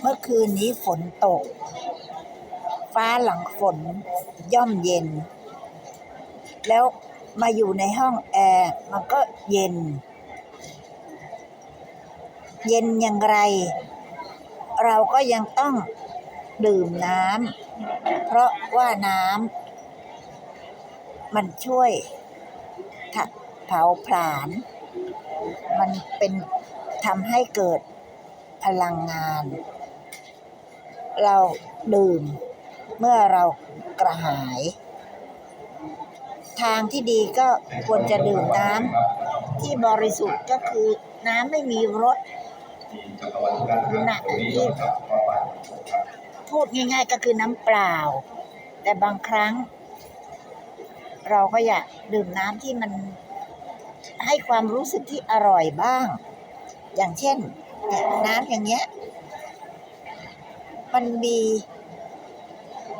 เมื่อคืนนี้ฝนตก ฟ้าหลังฝนย่อมเย็น แล้วมาอยู่ในห้องแอร์มันก็เย็น เย็นอย่างไร เราก็ยังต้องดื่มน้ำเพราะว่าน้ำมันช่วยเผาผลาญ มันเป็นทำให้เกิด พลังงาน เราดื่มเมื่อเรากระหาย ทางที่ดีก็ควรจะดื่มน้ำที่บริสุทธิ์ก็คือน้ำไม่มีรสนะที่พูดง่ายๆก็คือน้ำเปล่า แต่บางครั้ง เราก็อยากดื่มน้ำที่มันให้ความรู้สึกที่อร่อยบ้าง อย่างเช่น เนี่ยน้ำอย่างเงี้ย มันมี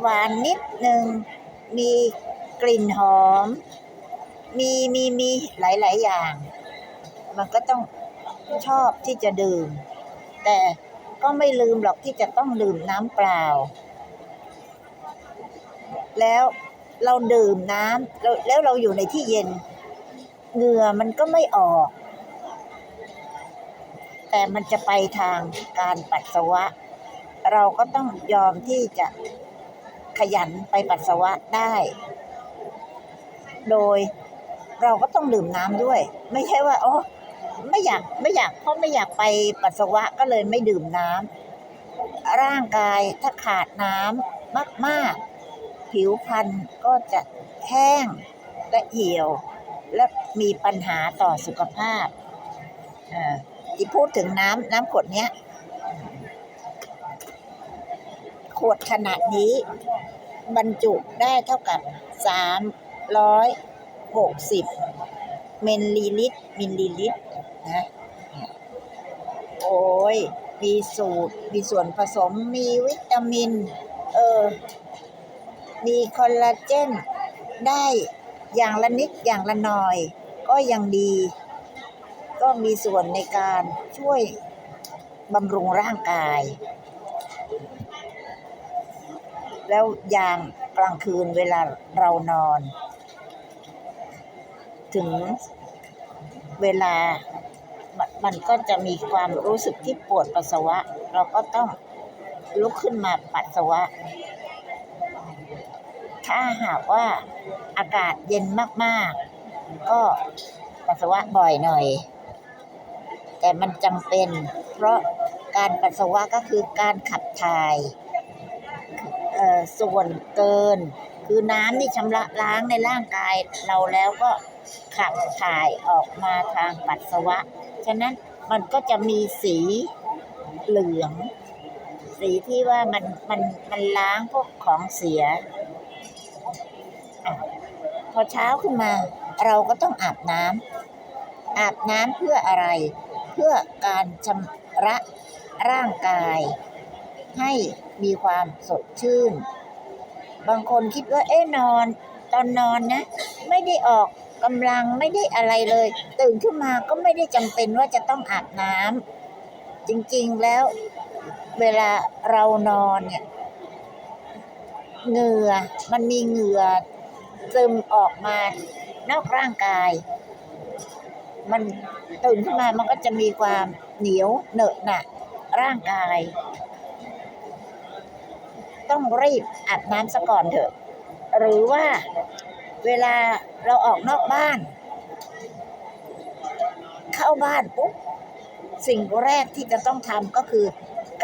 หวานนิดหนึ่งมีกลิ่นหอม มีมีมีหลาย ๆ อย่าง มันก็ต้องชอบที่จะดื่ม แต่ก็ไม่ลืมหรอกที่จะต้องดื่มน้ำเปล่า แล้วเราดื่มน้ำแล้วเราอยู่ในที่เย็น เหงื่อมันก็ไม่ออก แต่มันจะไปทางการปัสสาวะ เราก็ต้องยอมที่จะขยันไปปัสสาวะได้ โดยเราก็ต้องดื่มน้ำด้วย ไม่ใช่ว่าโอ้ไม่อยากไม่อยากเพราะไม่อยากไปปัสสาวะก็เลยไม่ดื่มน้ำร่างกายถ้าขาดน้ำมากๆ ผิวพรรณก็จะแห้งและเหี่ยว และมีปัญหาต่อสุขภาพอ่า อที่พูดถึงน้ำน้ำขวดเนี้ย ขวดขนาดนี้ บรรจุได้เท่ากับสามร้อยหกสิบมิลลิลิตรมิลลิลิตรนะโอ้ยมีสูตร มีส่วนผสมมีวิตามิน เออ มีคอลลาเจน ได้อย่างละนิดอย่างละหน่อย ก็ยังดี ก็มีส่วนในการช่วยบำรุงร่างกาย แล้วยามกลางคืนเวลาเรานอน ถึงเวลามันมันก็จะมีความรู้สึกที่ปวดปัสสาวะ เราก็ต้องลุกขึ้นมาปัสสาวะ ถ้าหากว่าอากาศเย็นมาก ๆ ก็ปัสสาวะบ่อยหน่อย แต่มันจำเป็น เพราะการปัสสาวะก็คือการขับถ่ายส่วนเกิน คือน้ำที่ชำระล้างในร่างกายเราแล้วก็ขับถ่ายออกมาทางปัสสาวะ ฉะนั้นมันก็จะมีสีเหลือง สีที่ว่ามันมันมันล้างพวกของเสียอพอเช้าขึ้นมา เราก็ต้องอาบน้ำอาบน้ำเพื่ออะไร พื่อการชำระร่างกาย ให้มีความสดชื่น บางคนคิดว่าเอ๊ะนอนตอนนอนนะ ไม่ได้ออกกำลังไม่ได้อะไรเลย ตื่นขึ้นมาก็ไม่ได้จำเป็นว่าจะต้องอาบน้ำจริงๆแล้วเวลาเรานอนเนี่ยเหงื่อมันมีเหงื่อซึมออกมานอกร่างกาย มันตื่นขึ้นมามันก็จะมีความเหนียวเหนอะหนะร่างกาย ต้องรีบอาบน้ำซะก่อนเถอะ หรือว่าเวลาเราออกนอกบ้าน เข้าบ้านปุ๊บสิ่งแรกที่จะต้องทำก็คือ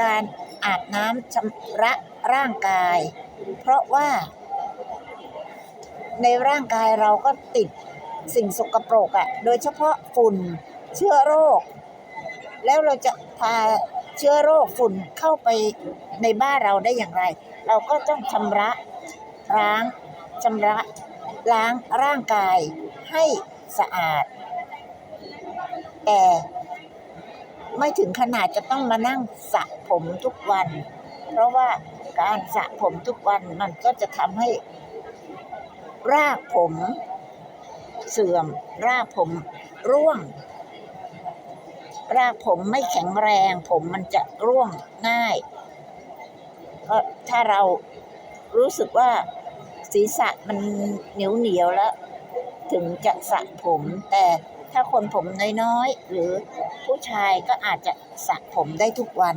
การอาบน้ำชำระร่างกาย เพราะว่า ในร่างกายเราก็ติด สิ่งสกปรกอะ่ะ โดยเฉพาะฝุ่นเชื้อโรค แล้วเราจะพาเชื้อโรคฝุ่นเข้าไปในบ้านเราได้อย่างไร เราก็ต้องชำระล้างชำระล้างร่างกายให้สะอาด แต่ไม่ถึงขนาดจะต้องมานั่งสระผมทุกวัน เพราะว่าการสระผมทุกวันมันก็จะทำให้รากผม เสื่อม รากผมร่วง รากผมไม่แข็งแรง ผมมันจะร่วงง่าย ก็ถ้าเรารู้สึกว่าศีรษะมันเหนียวเหนียวแล้ว ถึงจะสระผม แต่ถ้าคนผมน้อยๆ หรือผู้ชายก็อาจจะสระผมได้ทุกวัน